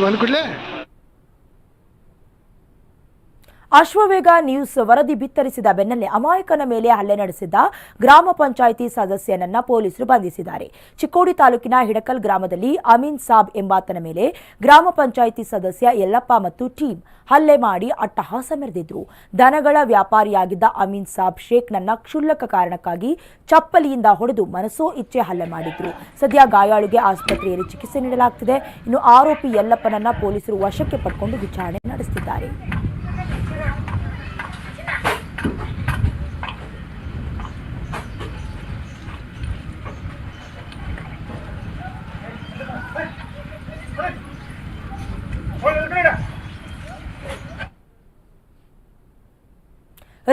మీరు ಅಶ್ವವೇಗ ನ್ಯೂಸ್ ವರದಿ ಬಿತ್ತರಿಸಿದ ಬೆನ್ನಲ್ಲೇ ಅಮಾಯಕನ ಮೇಲೆ ಹಲ್ಲೆ ನಡೆಸಿದ್ದ ಗ್ರಾಮ ಪಂಚಾಯಿತಿ ಸದಸ್ಯನನ್ನ ಪೊಲೀಸರು ಬಂಧಿಸಿದ್ದಾರೆ. ಚಿಕ್ಕೋಡಿ ತಾಲೂಕಿನ ಹಿಡಕಲ್ ಗ್ರಾಮದಲ್ಲಿ ಅಮೀನ್ ಸಾಬ್ ಎಂಬಾತನ ಮೇಲೆ ಗ್ರಾಮ ಪಂಚಾಯಿತಿ ಸದಸ್ಯ ಯಲ್ಲಪ್ಪ ಮತ್ತು ಟೀಮ್ ಹಲ್ಲೆ ಮಾಡಿ ಅಟ್ಟಹಾಸ ಮೆರೆದಿದ್ರು. ದನಗಳ ವ್ಯಾಪಾರಿಯಾಗಿದ್ದ ಅಮೀನ್ ಸಾಬ್ ಶೇಖ್ನನ್ನ ಕ್ಷುಲ್ಲಕ ಕಾರಣಕ್ಕಾಗಿ ಚಪ್ಪಲಿಯಿಂದ ಹೊಡೆದು ಮನಸೋ ಇಚ್ಛೆ ಹಲ್ಲೆ ಮಾಡಿದ್ರು. ಸದ್ಯ ಗಾಯಾಳುಗೆ ಆಸ್ಪತ್ರೆಯಲ್ಲಿ ಚಿಕಿತ್ಸೆ ನೀಡಲಾಗುತ್ತಿದೆ ಇನ್ನು ಆರೋಪಿ ಯಲ್ಲಪ್ಪನನ್ನ ಪೊಲೀಸರು ವಶಕ್ಕೆ ಪಡ್ಕೊಂಡು ವಿಚಾರಣೆ ನಡೆಸುತ್ತಿದ್ದಾರೆ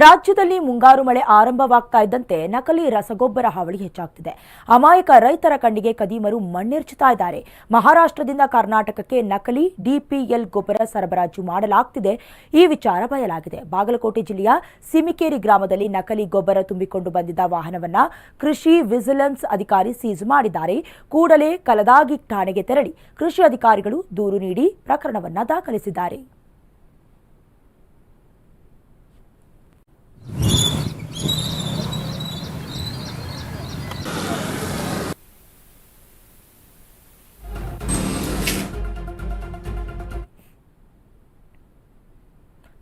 ರಾಜ್ಯದಲ್ಲಿ ಮುಂಗಾರು ಮಳೆ ಆರಂಭವಾಗ್ತಾ ಇದ್ದಂತೆ ನಕಲಿ ರಸಗೊಬ್ಬರ ಹಾವಳಿ ಹೆಚ್ಚಾಗ್ತಿದೆ. ಅಮಾಯಕ ರೈತರ ಕಣ್ಣಿಗೆ ಕದೀಮರು ಮಣ್ಣೆರ್ಚುತ್ತಾ ಇದ್ದಾರೆ. ಮಹಾರಾಷ್ಟ್ರದಿಂದ ಕರ್ನಾಟಕಕ್ಕೆ ನಕಲಿ ಡಿಪಿಎಲ್ ಗೊಬ್ಬರ ಸರಬರಾಜು ಮಾಡಲಾಗ್ತಿದೆ ಈ ವಿಚಾರ ಬಯಲಾಗಿದೆ. ಬಾಗಲಕೋಟೆ ಜಿಲ್ಲೆಯ ಸಿಮಿಕೇರಿ ಗ್ರಾಮದಲ್ಲಿ ನಕಲಿ ಗೊಬ್ಬರ ತುಂಬಿಕೊಂಡು ಬಂದಿದ್ದ ವಾಹನವನ್ನ ಕೃಷಿ ವಿಜಿಲೆನ್ಸ್ ಅಧಿಕಾರಿ ಸೀಜ್ ಮಾಡಿದ್ದಾರೆ. ಕೂಡಲೇ ಕಲದಾಗಿ ಠಾಣೆಗೆ ತೆರಳಿ ಕೃಷಿ ಅಧಿಕಾರಿಗಳು ದೂರು ನೀಡಿ ಪ್ರಕರಣವನ್ನ ದಾಖಲಿಸಿದ್ದಾರೆ.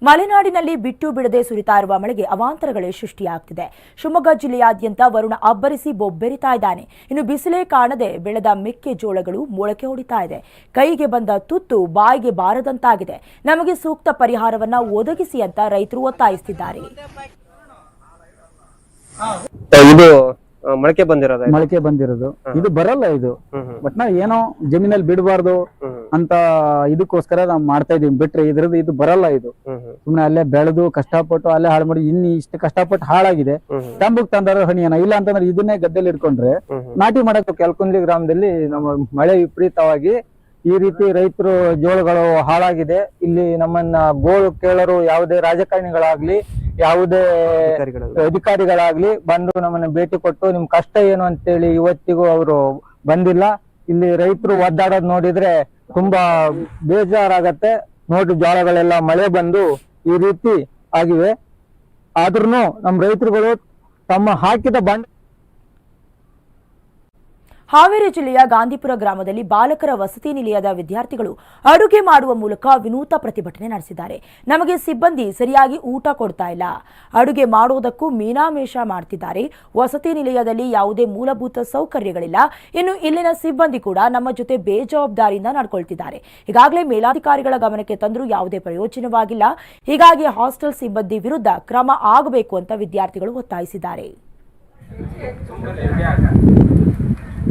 ಮಲೆನಾಡಿನಲ್ಲಿ ಬಿಟ್ಟು ಬಿಡದೆ ಸುರಿತಾ ಇರುವ ಮಳೆಗೆ ಅವಾಂತರಗಳೇ ಸೃಷ್ಟಿಯಾಗ್ತಿದೆ. ಶಿವಮೊಗ್ಗ ಜಿಲ್ಲೆಯಾದ್ಯಂತ ವರುಣ ಅಬ್ಬರಿಸಿ ಬೊಬ್ಬೆರಿತಾ ಇದ್ದಾನೆ. ಇನ್ನು ಬಿಸಿಲೇ ಕಾಣದೆ ಬೆಳೆದ ಮೆಕ್ಕೆಜೋಳಗಳು ಮೊಳಕೆ ಹೊಡಿತಾ ಇದೆ. ಕೈಗೆ ಬಂದ ತುತ್ತು ಬಾಯಿಗೆ ಬಾರದಂತಾಗಿದೆ. ನಮಗೆ ಸೂಕ್ತ ಪರಿಹಾರವನ್ನ ಒದಗಿಸಿ ಅಂತ ರೈತರು ಒತ್ತಾಯಿಸುತ್ತಿದ್ದಾರೆ ಮೊಳಕೆ ಬಂದಿರೋದ ಮೊಳಕೆ ಬಂದಿರೋದು. ಇದು ಬರಲ್ಲ ಇದು. ಬಟ್ ನಾವ್ ಏನೋ ಜಮೀನಲ್ಲಿ ಬಿಡಬಾರ್ದು ಅಂತ ಇದಕ್ಕೋಸ್ಕರ ನಾವು ಮಾಡ್ತಾ ಇದೀವಿ ಬಿಟ್ರೆ ಇದ್ರದ್ದು ಇದು ಬರಲ್ಲ ಇದು. ಸುಮ್ನೆ ಅಲ್ಲೇ ಬೆಳೆದು ಕಷ್ಟಪಟ್ಟು ಅಲ್ಲೇ ಹಾಳು ಮಾಡಿ ಇನ್ನು ಇಷ್ಟು ಕಷ್ಟಪಟ್ಟು ಹಾಳಾಗಿದೆ. ತಂಬುಕ್ ತಂದಾರ ಹಣಿಯನ ಇಲ್ಲ ಅಂತಂದ್ರೆ ಇದನ್ನೇ ಗದ್ದೆಲಿ ಇಟ್ಕೊಂಡ್ರೆ ನಾಟಿ ಮಾಡಕ್ ಕೆಲ್ಕುಂದ್ಲಿ ಗ್ರಾಮದಲ್ಲಿ ನಮ್ಮ ಮಳೆ ವಿಪರೀತವಾಗಿ ಈ ರೀತಿ ರೈತರು ಜೋಳಗಳು ಹಾಳಾಗಿದೆ. ಇಲ್ಲಿ ನಮ್ಮನ್ನ ಗೋಳು ಕೇಳರು ಯಾವುದೇ ರಾಜಕಾರಣಿಗಳಾಗ್ಲಿ ಯಾವುದೇ ಅಧಿಕಾರಿಗಳಾಗ್ಲಿ. ಬಂದು ನಮ್ಮನ್ನ ಭೇಟಿ ಕೊಟ್ಟು ನಿಮ್ ಕಷ್ಟ ಏನು ಅಂತೇಳಿ ಇವತ್ತಿಗೂ ಅವರು ಬಂದಿಲ್ಲ. ಇಲ್ಲಿ ರೈತರು ಒದ್ದಾಡೋದ್ ನೋಡಿದ್ರೆ ತುಂಬಾ ಬೇಜಾರಾಗತ್ತೆ. ನೋಡಿ ಜೋಳಗಳೆಲ್ಲ ಮಳೆ ಬಂದು ಈ ರೀತಿ ಆಗಿವೆ. ಆದ್ರೂ ನಮ್ ರೈತರುಗಳು ತಮ್ಮ ಹಾಕಿದ ಬಂಡ ಹಾವೇರಿ ಜಿಲ್ಲೆಯ ಗಾಂಧಿಪುರ ಗ್ರಾಮದಲ್ಲಿ ಬಾಲಕರ ವಸತಿ ನಿಲಯದ ವಿದ್ಯಾರ್ಥಿಗಳು ಅಡುಗೆ ಮಾಡುವ ಮೂಲಕ ವಿನೂತ ಪ್ರತಿಭಟನೆ ನಡೆಸಿದ್ದಾರೆ. ನಮಗೆ ಸಿಬ್ಬಂದಿ ಸರಿಯಾಗಿ ಊಟ ಕೊಡ್ತಾ ಇಲ್ಲ. ಅಡುಗೆ ಮಾಡೋದಕ್ಕೂ ಮೀನಾಮೇಷ ಮಾಡ್ತಿದ್ದಾರೆ. ವಸತಿ ನಿಲಯದಲ್ಲಿ ಯಾವುದೇ ಮೂಲಭೂತ ಸೌಕರ್ಯಗಳಿಲ್ಲ. ಇನ್ನು ಇಲ್ಲಿನ ಸಿಬ್ಬಂದಿ ಕೂಡ ನಮ್ಮ ಜೊತೆ ಬೇಜವಾಬ್ದಾರಿಯಿಂದ ನಡ್ಕೊಳ್ತಿದ್ದಾರೆ. ಈಗಾಗಲೇ ಮೇಲಾಧಿಕಾರಿಗಳ ಗಮನಕ್ಕೆ ತಂದರೂ ಯಾವುದೇ ಪ್ರಯೋಜನವಾಗಿಲ್ಲ. ಹೀಗಾಗಿ ಹಾಸ್ಟೆಲ್ ಸಿಬ್ಬಂದಿ ವಿರುದ್ಧ ಕ್ರಮ ಆಗಬೇಕು ಅಂತ ವಿದ್ಯಾರ್ಥಿಗಳು ಒತ್ತಾಯಿಸಿದ್ದಾರೆ.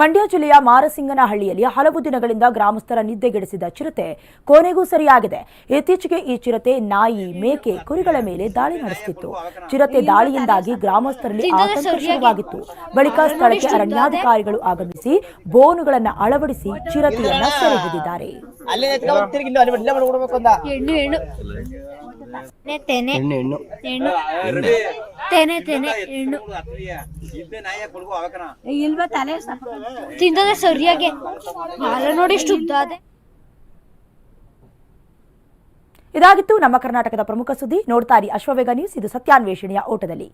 ಮಂಡ್ಯ ಜಿಲ್ಲೆಯ ಮಾರಸಿಂಗನಹಳ್ಳಿಯಲ್ಲಿ ಹಲವು ದಿನಗಳಿಂದ ಗ್ರಾಮಸ್ಥರ ನಿದ್ದೆಗೆಡಿಸಿದ ಚಿರತೆ ಕೊನೆಗೂ ಸರಿಯಾಗಿದೆ. ಇತ್ತೀಚೆಗೆ ಈ ಚಿರತೆ ನಾಯಿ ಮೇಕೆ ಕುರಿಗಳ ಮೇಲೆ ದಾಳಿ ನಡೆಸುತ್ತಿತ್ತು ಚಿರತೆ ದಾಳಿಯಿಂದಾಗಿ ಗ್ರಾಮಸ್ಥರಲ್ಲಿ ಆತಂಕ ಶುರುವಾಗಿತ್ತು. ಬಳಿಕ ಸ್ಥಳಕ್ಕೆ ಅರಣ್ಯಾಧಿಕಾರಿಗಳು ಆಗಮಿಸಿ ಬೋನುಗಳನ್ನು ಅಳವಡಿಸಿ ಚಿರತೆಯನ್ನು ಸೆರೆ ಹಿಡಿದಿದ್ದಾರೆ. ಹೆಣ್ಣು ಹೆಣ್ಣು ತೆನೆ ಹೆಣ್ಣು ತೆನೆ ತೆನೆ ಹೆಣ್ಣು ಇಲ್ವಾ ತಲೆ ತಿಂದದೆ ಸರಿಯಾಗಿ. ಹಾಲ ನೋಡಿ ಎಷ್ಟು ಉದ್ದ ಅದೆ ಇದಾಗಿತ್ತು ನಮ್ಮ ಕರ್ನಾಟಕದ ಪ್ರಮುಖ ಸುದ್ದಿ. ನೋಡ್ತಾರಿ ಅಶ್ವವೇಗ ನ್ಯೂಸ್. ಇದು ಸತ್ಯಾನ್ವೇಷಣೆಯ ಓಟದಲ್ಲಿ.